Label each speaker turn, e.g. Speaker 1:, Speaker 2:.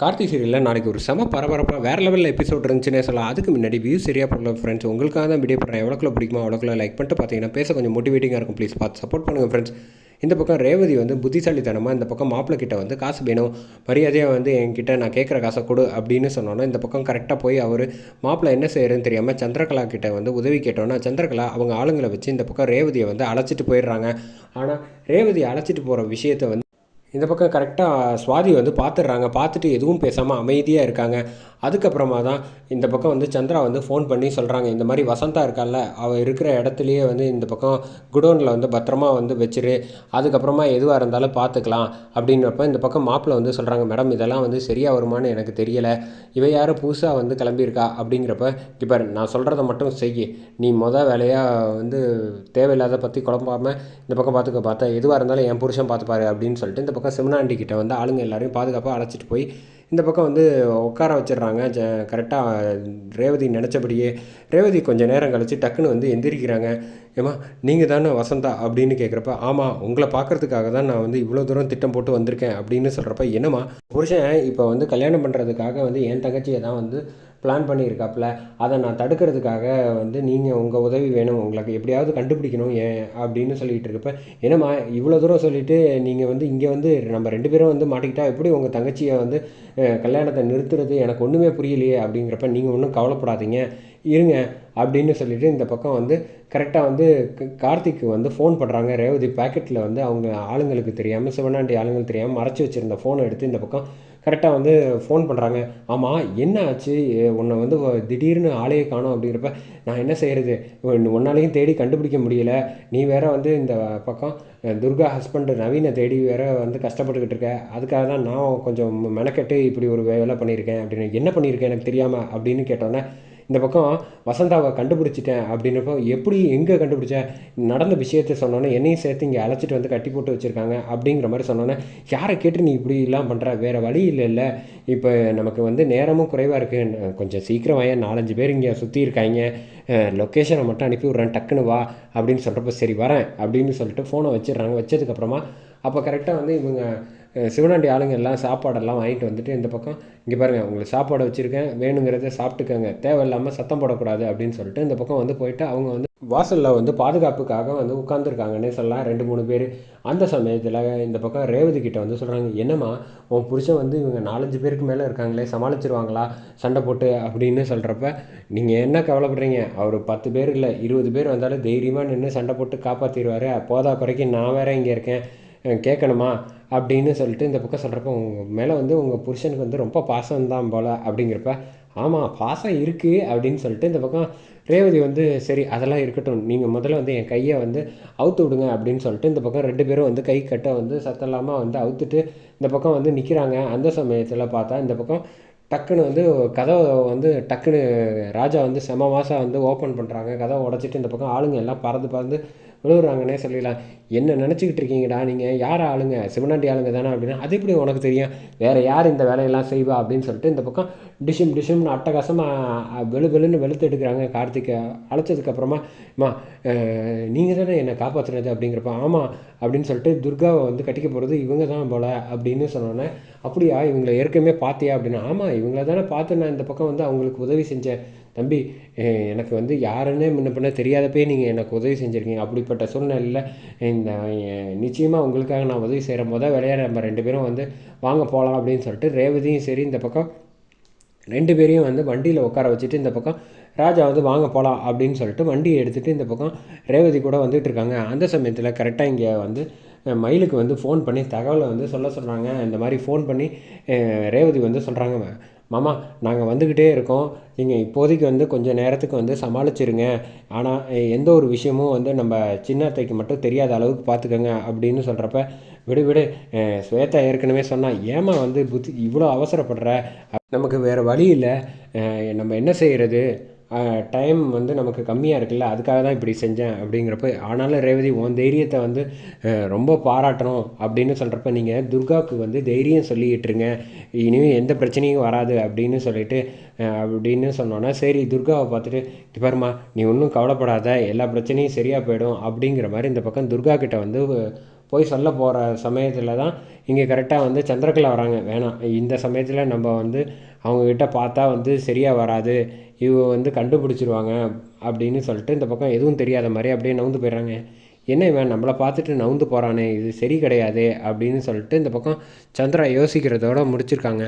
Speaker 1: கார்த்தி சீரியலில் நாளைக்கு ஒரு செம பரபரப்பாக வேறு லெவலில் எபிசோட் இருந்துச்சுன்னே சொல்லலாம். அதுக்கு முன்னாடி வியூ சரியாக போடல ஃப்ரெண்ட்ஸ் உங்களுக்காக தான் வீடியோ போடுறேன். எவ்வளோக்குள்ள பிடிக்குமா அவ்வளோக்குள்ள லைக் பண்ணிட்டு பார்த்தீங்கன்னா பேச கொஞ்சம் மோட்டிவேட்டிங்காக இருக்கும். ப்ளீஸ் பார்த்து சப்போர்ட் பண்ணுங்கள் ஃப்ரெண்ட்ஸ் இந்த பக்கம் ரேவதி வந்து புத்திசாலித்தனமாக இந்த பக்கம் மாப்பிள்ளை கிட்ட வந்து காசு வேணும். மரியாதையாக வந்து என்கிட்ட நான் கேட்குற காசை கொடு அப்படின்னு சொன்னோன்னா இந்த பக்கம் கரெக்டாக போய் அவர் மாப்பிள்ளை என்ன செய்யறதுன்னு தெரியாமல் சந்திரகலா கிட்ட வந்து உதவி கேட்டோன்னா சந்திரகலா அவங்க ஆளுங்களை வச்சு இந்த பக்கம் ரேவதியை வந்து அழைச்சிட்டு போயிடுறாங்க. ஆனால் ரேவதி அழைச்சிட்டு போகிற விஷயத்தை வந்து இந்த பக்கம் கரெக்டாக சுவாதி வந்து பார்த்துடுறாங்க பார்த்துட்டு எதுவும் பேசாமல் அமைதியாக இருக்காங்க. அதுக்கப்புறமா தான் இந்த பக்கம் வந்து சந்திரா வந்து ஃபோன் பண்ணி சொல்கிறாங்க இந்த மாதிரி வசந்தா இருக்கால அவள் இருக்கிற இடத்துலையே வந்து இந்த பக்கம் குடோனில் வந்து பத்திரமா வந்து வச்சிரு. அதுக்கப்புறமா எதுவாக இருந்தாலும் பார்த்துக்கலாம் அப்படின்றப்ப இந்த பக்கம் மாப்பிள்ளை வந்து சொல்கிறாங்க மேடம் இதெல்லாம் வந்து சரியாக வருமானு எனக்கு தெரியலை. இவ யாரும் புதுசாக வந்து கிளம்பியிருக்கா. அப்படிங்கிறப்ப இப்போ நான் சொல்கிறத மட்டும் செய் நீ மொதல் வேலையாக வந்து தேவையில்லாத பற்றி குழம்பாமல் இந்த பக்கம் பார்த்துக்க பார்த்தா எதுவாக இருந்தாலும் என் புருஷன் பார்த்துப்பாரு அப்படின்னு சொல்லிட்டு இந்த பக்கம் சிவனாண்டி கிட்ட வந்து ஆளுங்க எல்லாரையும் பாதுகாப்பாக அழைச்சிட்டு போய் இந்த பக்கம் வந்து உட்கார வச்சிடுறாங்க. ஜ கரெக்டாக ரேவதி நினச்சபடியே ரேவதி கொஞ்சம் நேரம் கழித்து டக்குன்னு வந்து எந்திரிக்கிறாங்க. ஏமா நீங்கள் தானே வசந்தா அப்படின்னு கேட்குறப்ப ஆமாம் உங்களை பார்க்கறதுக்காக தான் நான் வந்து இவ்வளோ தூரம் திட்டம் போட்டு வந்திருக்கேன் அப்படின்னு சொல்கிறப்ப என்னம்மா புருஷன் இப்போ வந்து கல்யாணம் பண்ணுறதுக்காக வந்து என் தங்கச்சியை தான் வந்து பிளான் பண்ணியிருக்காப்புல. அதை நான் தடுக்கிறதுக்காக வந்து நீங்கள் உங்கள் உதவி வேணும். உங்களுக்கு எப்படியாவது கண்டுபிடிக்கணும் ஏன் அப்படின்னு சொல்லிகிட்டு இருக்கப்ப என்னம்மா இவ்வளோ தூரம் சொல்லிவிட்டு நீங்கள் வந்து இங்கே வந்து நம்ம ரெண்டு பேரும் வந்து மாட்டிக்கிட்டா எப்படி உங்கள் தங்கச்சியை வந்து கல்யாணத்தை நிறுத்துறது எனக்கு ஒன்றுமே புரியலையே அப்படிங்கிறப்ப நீங்கள் ஒன்றும் கவலைப்படாதீங்க. இருங்க அப்படின்னு சொல்லிட்டு இந்த பக்கம் வந்து கரெக்டாக வந்து கார்த்திக்கு வந்து ஃபோன் பண்ணுறாங்க ரேவதி பேக்கெட்டில் வந்து அவங்க ஆளுங்களுக்கு தெரியாமல் சிவனாண்டி ஆளுங்களுக்கு தெரியாமல் மறைச்சி வச்சுருந்த ஃபோனை எடுத்து இந்த பக்கம் கரெக்டாக வந்து ஃபோன் பண்ணுறாங்க ஆமாம் என்ன ஆச்சு? உன்னை வந்து திடீர்னு ஆளையே காணும் அப்படிங்கிறப்ப நான் என்ன செய்கிறது உன்னாலையும் தேடி கண்டுபிடிக்க முடியல. நீ வேற வந்து இந்த பக்கம் துர்கா ஹஸ்பண்டு நவீனை தேடி வேற வந்து கஷ்டப்பட்டுக்கிட்டு இருக்க. அதுக்காக தான் நான் கொஞ்சம் மெனக்கெட்டு இப்படி ஒரு வேலை பண்ணியிருக்கேன் அப்படின்னு. என்ன பண்ணியிருக்கேன் எனக்கு தெரியாமல் அப்படின்னு கேட்டோன்னே இந்த பக்கம் வசந்தாவை கண்டுபிடிச்சிட்டேன் அப்படின்னப்போ எப்படி எங்கே கண்டுபிடிச்ச? நடந்த விஷயத்த சொன்னோன்னே என்னையும் சேர்த்து இங்கே அழைச்சிட்டு வந்து கட்டி போட்டு வச்சுருக்காங்க அப்படிங்கிற மாதிரி சொன்னோன்னே யாரை கேட்டு நீ இப்படி எல்லாம் பண்ணுற வேறு வழி இல்லைல்ல இப்போ நமக்கு வந்து நேரமும் குறைவாக இருக்குது கொஞ்சம் சீக்கிரம் வாங்க நாலஞ்சு பேர் இங்கே சுற்றி இருக்காங்க லொக்கேஷனை மட்டும் அனுப்பி விட்றேன். டக்குன்னு வா. அப்படின்னு சொல்கிறப்ப சரி வரேன். அப்படின்னு சொல்லிட்டு ஃபோனை வச்சிடுறாங்க. வச்சதுக்கப்புறமா அப்போ கரெக்டாக வந்து இவங்க சிவனாண்டி ஆளுங்க எல்லாம் சாப்பாடெல்லாம் வாங்கிட்டு வந்துட்டு இந்த பக்கம் இங்கே பாருங்கள் உங்களுக்கு சாப்பாடு வச்சுருக்கேன் வேணுங்கிறத சாப்பிட்டுக்கோங்க தேவையில்லாமல் சத்தம் போடக்கூடாது அப்படின்னு சொல்லிட்டு இந்த பக்கம் வந்து போயிட்டு அவங்க வந்து வாசலில் வந்து பாதுகாப்புக்காக வந்து உட்காந்துருக்காங்கன்னே சொல்லலாம். ரெண்டு மூணு பேர் அந்த சமயத்தில் இந்த பக்கம் ரேவதி கிட்ட வந்து சொல்கிறாங்க என்னம்மா உன் புருஷன் வந்து இவங்க நாலஞ்சு பேருக்கு மேலே இருக்காங்களே சமாளிச்சிருவாங்களா சண்டை போட்டு? அப்படின்னு சொல்கிறப்ப நீங்கள் என்ன கவலைப்படுறீங்க? அவர் பத்து பேர் இல்லை இருபது பேர் வந்தாலும் தைரியமாக நின்று சண்டை போட்டு காப்பாற்றிடுவார் போதா குறைக்கு நான் வேற இங்கே இருக்கேன். கேட்கணுமா அப்படின்னு சொல்லிட்டு இந்த பக்கம் சொல்கிறப்ப உங்கள் மேலே வந்து உங்கள் புருஷனுக்கு வந்து ரொம்ப பாசம் தான் போல் அப்படிங்கிறப்ப ஆமாம் பாசம் இருக்குது அப்படின்னு சொல்லிட்டு இந்த பக்கம் ரேவதி வந்து சரி அதெல்லாம் இருக்கட்டும். நீங்கள் முதல்ல வந்து என் கையை வந்து அவுத்து விடுங்க அப்படின்னு சொல்லிட்டு இந்த பக்கம் ரெண்டு பேரும் வந்து கை கட்ட வந்து சத்தம் இல்லாமல் வந்து அவுத்துட்டு இந்த பக்கம் வந்து நிற்கிறாங்க அந்த சமயத்தில் பார்த்தா இந்த பக்கம் டக்குன்னு வந்து கதவை வந்து டக்குன்னு ராஜா வந்து செம மாதம் வந்து ஓப்பன் பண்ணுறாங்க கதவை உடச்சிட்டு இந்த பக்கம் ஆளுங்க எல்லாம் பறந்து பறந்து விழுவுறாங்கன்னே சொல்லிடலாம் என்ன நினச்சிக்கிட்டு இருக்கீங்கடா நீங்கள் யார் ஆளுங்க? சிவனாண்டி ஆளுங்க தானே அப்படின்னா? அது எப்படி உனக்கு தெரியும்? வேறு யார் இந்த வேலையெல்லாம் செய்வா அப்படின்னு சொல்லிட்டு இந்த பக்கம் டிஷும் டிஷும்னு அட்டகாசமாக வெளு வெளுன்னு வெளுத்து எடுக்கிறாங்க கார்த்திகை. அழைச்சதுக்கப்புறமா அம்மா நீங்கள் தானே என்னை காப்பாற்றுனது அப்படிங்கிறப்ப ஆமாம் அப்படின்னு சொல்லிட்டு துர்காவை வந்து கட்டிக்க போகிறது இவங்க தான் போல அப்படின்னு சொன்னோன்னே அப்படியா இவங்களை ஏற்கனவே பார்த்தியா அப்படின்னா ஆமாம் இவங்கள தானே பார்த்து நான் இந்த பக்கம் வந்து அவங்களுக்கு உதவி செஞ்சேன். தம்பி எனக்கு வந்து யாருன்னே முன்ன பின்ன தெரியாதப்பே நீங்கள் எனக்கு உதவி செஞ்சுருக்கீங்க. அப்படிப்பட்ட சூழ்நிலையில் நிச்சயமாக உங்களுக்காக நான் உதவி செய்கிற முத விளையாட நம்ம ரெண்டு பேரும் வந்து வாங்க போகலாம் அப்படின்னு சொல்லிட்டு ரேவதியும் சரி இந்த பக்கம் ரெண்டு பேரையும் வந்து வண்டியில் உட்கார வச்சுட்டு இந்த பக்கம் ராஜா வந்து வாங்க போகலாம் அப்படின்னு சொல்லிட்டு வண்டியை எடுத்துகிட்டு இந்த பக்கம் ரேவதி கூட வந்துட்டு இருக்காங்க. அந்த சமயத்தில் கரெக்டாக இங்கே வந்து மயிலுக்கு வந்து ஃபோன் பண்ணி தகவலை வந்து சொல்ல சொல்கிறாங்க இந்த மாதிரி ஃபோன் பண்ணி ரேவதி வந்து சொல்கிறாங்க மாமா நாங்கள் வந்துக்கிட்டே இருக்கோம். நீங்கள் இப்போதைக்கு வந்து கொஞ்சம் நேரத்துக்கு வந்து சமாளிச்சிருங்க. ஆனால் எந்த ஒரு விஷயமும் வந்து நம்ம சின்ன அத்தைக்கு மட்டும் தெரியாத அளவுக்கு பார்த்துக்கோங்க அப்படின்னு சொல்கிறப்ப விடு விடு ஸ்வேதா ஏற்கனவே சொன்னால் ஏமா வந்து புத்தி இவ்வளோ அவசரப்படுற? நமக்கு வேறு வழி இல்லை. நம்ம என்ன செய்கிறது டைம் வந்து நமக்கு கம்மியாக இருக்குல்ல அதுக்காக தான் இப்படி செஞ்சேன் அப்படிங்கிறப்ப ஆனாலும் ரேவதி உன் தைரியத்தை வந்து ரொம்ப பாராட்டணும் அப்படின்னு சொல்கிறப்ப நீங்கள் துர்காவுக்கு வந்து தைரியம் சொல்லிக்கிட்டுருங்க. இனிமேல் எந்த பிரச்சனையும் வராது அப்படின்னு சொல்லிட்டு அப்படின்னு சொன்னோன்னா சரி துர்காவை பார்த்துட்டு "இங்க பாரும்மா நீ ஒன்றும் கவலைப்படாத எல்லா பிரச்சனையும் சரியாக போயிடும் அப்படிங்கிற மாதிரி இந்த பக்கம் துர்கா கிட்ட வந்து போய் சொல்ல போகிற சமயத்தில் தான் இங்கே கரெக்டாக வந்து சந்திரகலா வராங்க. வேணாம். இந்த சமயத்தில் நம்ம வந்து அவங்கக்கிட்ட பார்த்தா வந்து சரியாக வராது. இவங்க வந்து கண்டுபிடிச்சிருவாங்க அப்படின்னு சொல்லிட்டு இந்த பக்கம் எதுவும் தெரியாத மாதிரி அப்படியே நவுந்து போயிடுறாங்க. என்ன இவன்? நம்மளை பார்த்துட்டு நவுந்து போகிறானே இது சரி கிடையாது அப்படின்னு சொல்லிட்டு இந்த பக்கம் சந்திரா யோசிக்கிறதோட முடிச்சிருக்காங்க.